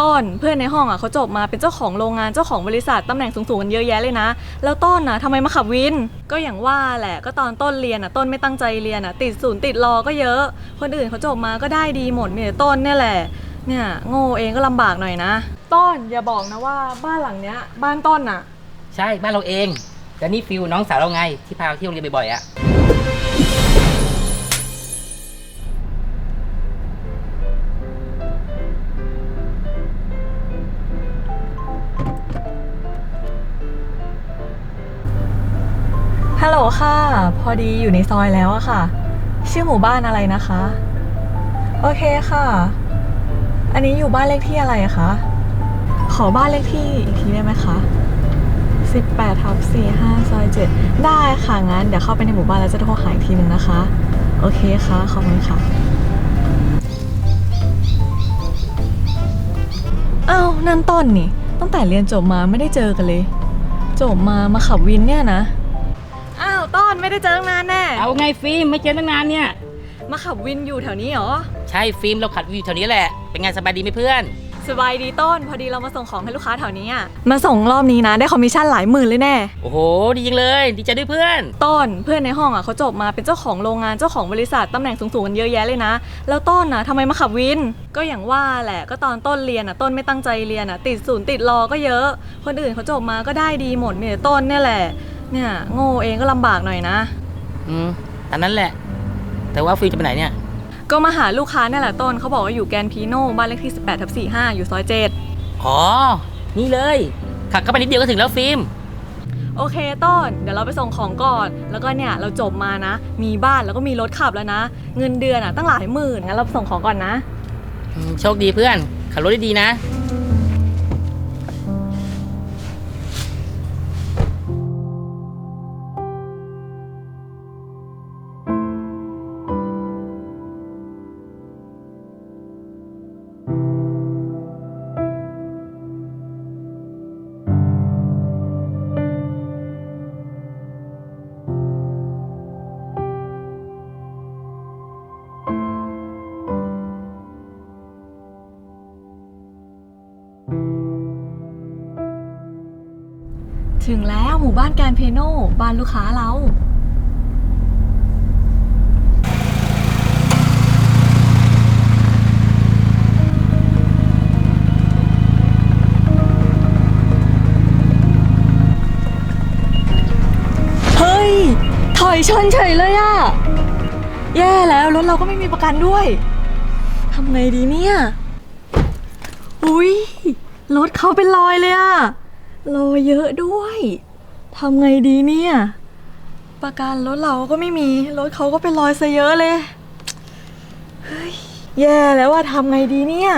ต้นเพื่อนในห้องอะเขาจบมาเป็นเจ้าของโรงงานเจ้าของบริษัทตำแหน่งสูงๆกันเยอะแยะเลยนะ แล้วต้นน่ะทำไมมาขับวิน ก็อย่างว่าแหละก็ตอนต้นเรียนอะต้นไม่ตั้งใจเรียนอะติดศูนย์ติดรอก็เยอะ คนอื่นเขาจบมาก็ได้ดีหมดมีแต่ต้นเนี่ยแหละ เนี่ยโง่เองก็ลำบากหน่อยนะ ต้นอย่าบอกนะว่าบ้านหลังเนี้ย บ้านต้นอะ ใช่บ้านเราเองแต่นี่ฟิวน้องสาวเราไงที่พาเราเที่ยวโรงเรียนบ่อยๆอะ ฮัลโหลค่ะ พอดีอยู่ในซอยแล้วอะค่ะ ชื่อหมู่บ้านอะไรนะคะ โอเคค่ะ อันนี้อยู่บ้านเลขที่อะไรอะคะ ขอบ้านเลขที่อีกทีได้ไหมคะ18ทับ45ซอย7ได้ค่ะ งั้น เดี๋ยวเข้าไปในหมู่บ้านแล้วจะโทรหาอีกทีหนึ่งนะคะ โอเคค่ะ ขอบคุณค่ะ อ้าว นั่นต้นนี่ ตั้งแต่เรียนจบมาไม่ได้เจอกันเลย จบมามาขับวินเนี่ยนะ ต้นไม่ได้เจอตั้งนานแน่ เอาไงฟิล์มไม่เจอตั้งนานเนี่ย มาขับวินอยู่แถวนี้เหรอ ใช่ฟิล์มเราขัดวิวอยู่แถวนี้แหละ เป็นไงสบายดีไหมเพื่อน สบายดีต้น พอดีเรามาส่งของให้ลูกค้าแถวนี้อะ มาส่งรอบนี้นะ ได้คอมมิชชั่นหลายหมื่นเลยแน่ โอ้โห ดีจังเลย ดีใจด้วยเพื่อน ต้นเพื่อนในห้องอะเขาจบมาเป็นเจ้าของโรงงานเจ้าของบริษัทตำแหน่งสูงๆกันเยอะแยะเลยนะ แล้วต้นน่ะทำไมมาขับวิน ก็อย่างว่าแหละก็ตอนต้นเรียนอะต้นไม่ตั้งใจเรียนอะติดศูนย์ติดรอก็เยอะ คนอื่นเขาจบมาก็ได้ดีหมดมีแต่ต้นเนี่ยแหละ เนี่ย โง่เองก็ลำบากหน่อยนะ อืมอันนั้นแหละ แต่ว่าฟิล์มจะไปไหนเนี่ย ก็มาหาลูกค้าเนี่ยแหละต้นเขาบอกว่าอยู่แกรนด์พีโน่บ้านเลขที่ 18ทับ45 อยู่ซอย7อ๋อ นี่เลย ขับเข้าไปนิดเดียวก็ถึงแล้วฟิล์ม โอเคต้น เดี๋ยวเราไปส่งของก่อน แล้วก็เนี่ยเราจบมานะ มีบ้านแล้วก็มีรถขับแล้วนะ เงินเดือนอะตั้งหลายหมื่นงั้นเราไปส่งของก่อนนะอืมโชคดีเพื่อน ขับรถได้ดีนะ ถึงแล้วหมู่บ้านแกนเพโน่บ้านลูกค้าเรา เฮ้ย ถอยชนเฉยเลยอะแย่แล้ว รถเราก็ไม่มีประกันด้วยทำไงดีเนี่ย อุ้ยรถเขาเป็นรอยเลยอะ รอยเยอะด้วยทำไงดีเนี่ย ประกันรถเราก็ไม่มี รถเขาก็เป็นรอยซะเยอะเลยเฮ้ยแย่แล้วว่าทำไงดีเนี่ย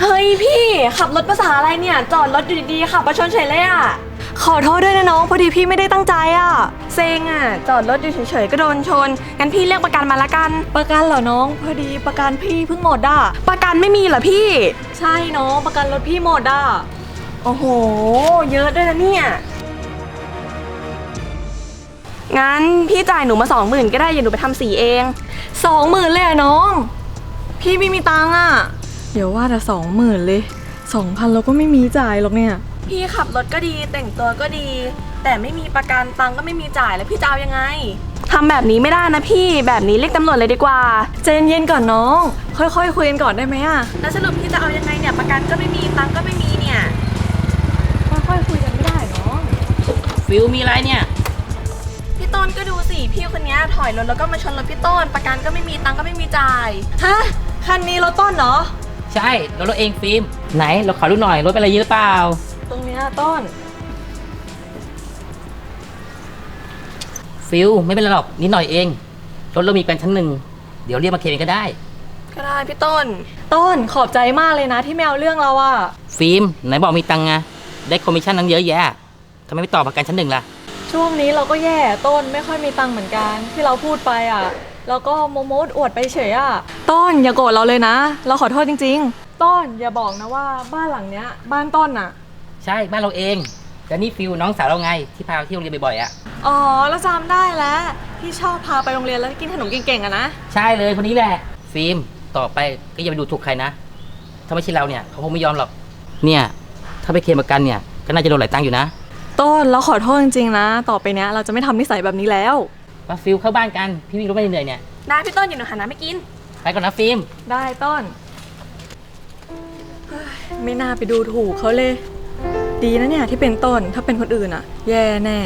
เฮ้ยพี่ ขับรถภาษาอะไรเนี่ย จอดรถอยู่ดีๆขับมาชนเฉยเลยอะขอโทษด้วยนะน้อง พอดีพี่ไม่ได้ตั้งใจอะ เซ็งอะจอดรถอยู่เฉยๆก็โดนชน งั้นพี่เรียกประกันมาละกัน ประกันเหรอน้อง พอดีประกันพี่เพิ่งหมดอะประกันไม่มีเหรอพี่ ใช่น้องประกันรถพี่หมดอะโอ้โห เยอะด้วยนะเนี่ย งั้นพี่จ่ายหนูมาสองหมื่นก็ได้อย่าหนูไปทำสีเองสองหมื่นเลยอะน้อง พี่ไม่มีตังค์อะเดี๋ยวว่าแต่สองหมื่นเลยสองพันเราก็ไม่มีจ่ายหรอกเนี่ย พี่ขับรถก็ดีแต่งตัวก็ดี แต่ไม่มีประกันตังค์ก็ไม่มีจ่ายแล้วพี่จะเอายังไง ทำแบบนี้ไม่ได้นะพี่แบบนี้เรียกตำรวจเลยดีกว่า ใจเย็นๆก่อนน้อง ค่อยๆคุยกันก่อนได้ไหมอะแล้วสรุปพี่จะเอายังไงเนี่ยประกันก็ไม่มีตังค์ก็ไม่มีเนี่ยค่อยๆคุยกันไม่ได้น้องฟิลมีอะไรเนี่ย พี่ต้นก็ดูสิพี่คนนี้ถอยรถแล้วก็มาชนรถพี่ต้น ประกันก็ไม่มีตังค์ก็ไม่มีจ่าย ฮะคันนี้รถต้นเหรอใช่รถเราเองฟิล์มไหนเราขอดูหน่อยรถเป็นอะไรเยอะหรือเปล่า ตรงเนี้ยต้น ฟิลไม่เป็นไรหรอกนิดหน่อยเองรถเรามีกันชั้นหนึ่งเดี๋ยวเรียกมาเคลมเองก็ได้ ก็ได้พี่ต้น ต้นขอบใจมากเลยนะที่ไม่เอาเรื่องเราอะฟิล์มไหนบอกมีตังค์ไงได้คอมมิชชั่นตั้งเยอะแยะทำไมไม่ต่อประกันชั้นหนึ่งล่ะ ช่วงนี้เราก็แย่ต้นไม่ค่อยมีตังค์เหมือนกันที่เราพูดไปอะแล้วก็โมโมดอวดไปเฉยอะต้นอย่าโกรธเราเลยนะ เราขอโทษจริง ๆ ต้นอย่าบอกนะว่าบ้านหลังเนี้ย บ้านต้นอะใช่บ้านเราเอง แต่นี่ฟิลน้องสาวเราไงที่พาเราเที่ยวโรงเรียนบ่อยๆอะ อ๋อแล้วจำได้แล้วที่ชอบพาไปโรงเรียนแล้วกินขนมเก่งๆอะนะ ใช่เลยคนนี้แหละ ฟิล์มต่อไปก็อย่าไปดูถูกใครนะ ถ้าไม่ใช่เราเนี่ยเขาคงไม่ยอมหรอก เนี่ย ถ้าไปเคลมประกันเนี่ยก็น่าจะโดนหลายตังค์อยู่นะต้นเราขอโทษจริงๆนะ ต่อไปเนี้ยเราจะไม่ทำนิสัยแบบนี้แล้ว มาฟิลเข้าบ้านกันพี่วิ่งรถไม่เหนื่อยเนี่ยได้พี่ต้นอยู่หนูหาน้ำไม่กิน ไปก่อนนะฟิล์ม ได้ต้นเฮ้ยไม่น่าไปดูถูกเขาเลย ดีนะเนี่ยที่เป็นต้นถ้าเป็นคนอื่นอะแย่แน่